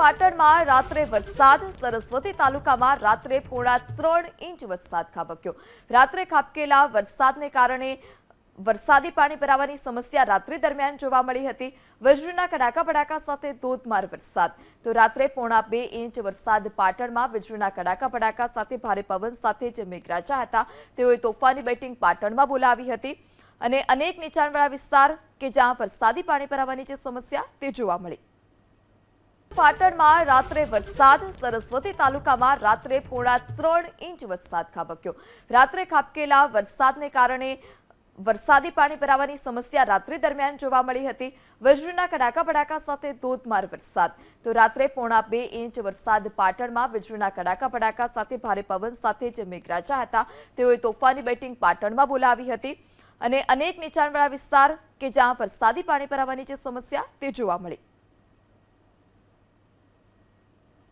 પાટણમાં રાત્રે વરસાદ, સરસ્વતી તાલુકામાં રાત્રે પોણા ત્રણ ઇંચ વરસાદ ખાબક્યો. રાત્રે ખાબકેલા વરસાદને કારણે વરસાદી પાણી ભરાવાની સમસ્યા રાત્રિ દરમિયાન જોવા મળી હતી. વીજળીના કડાકા ભડાકા સાથે ધોધમાર વરસાદ. તો રાત્રે પોણા બે ઇંચ વરસાદ પાટણમાં વીજળીના કડાકા ભડાકા સાથે ભારે પવન સાથે જે મેઘરાજા હતા. તેઓએ તોફાની બેટિંગ પાટણમાં બોલાવી હતી. અને અનેક નીચાણવાળા વિસ્તાર કે જ્યાં વરસાદી પાણી ભરાવાની જે સમસ્યા, તે જોવા મળી. પાટણમાં રાત્રે વરસાદ, સરસ્વતી તાલુકામાં રાત્રે પોણા ત્રણ ઇંચ વરસાદ ખાબક્યો. રાત્રે ખાબકેલા વરસાદને કારણે વરસાદી પાણી ભરાવાની સમસ્યા રાત્રિ દરમિયાન જોવા મળી હતી. વીજળીના કડાકા ભડાકા સાથે ધોધમાર વરસાદ. તો રાત્રે પોણા બે ઇંચ વરસાદ પાટણમાં વીજળીના કડાકા ભડાકા સાથે ભારે પવન સાથે જે મેઘરાજા હતા. તેઓએ તોફાની બેટિંગ પાટણમાં બોલાવી હતી. અને અનેક નીચાણવાળા વિસ્તાર કે જ્યાં વરસાદી પાણી ભરાવાની જે સમસ્યા, તે જોવા મળી.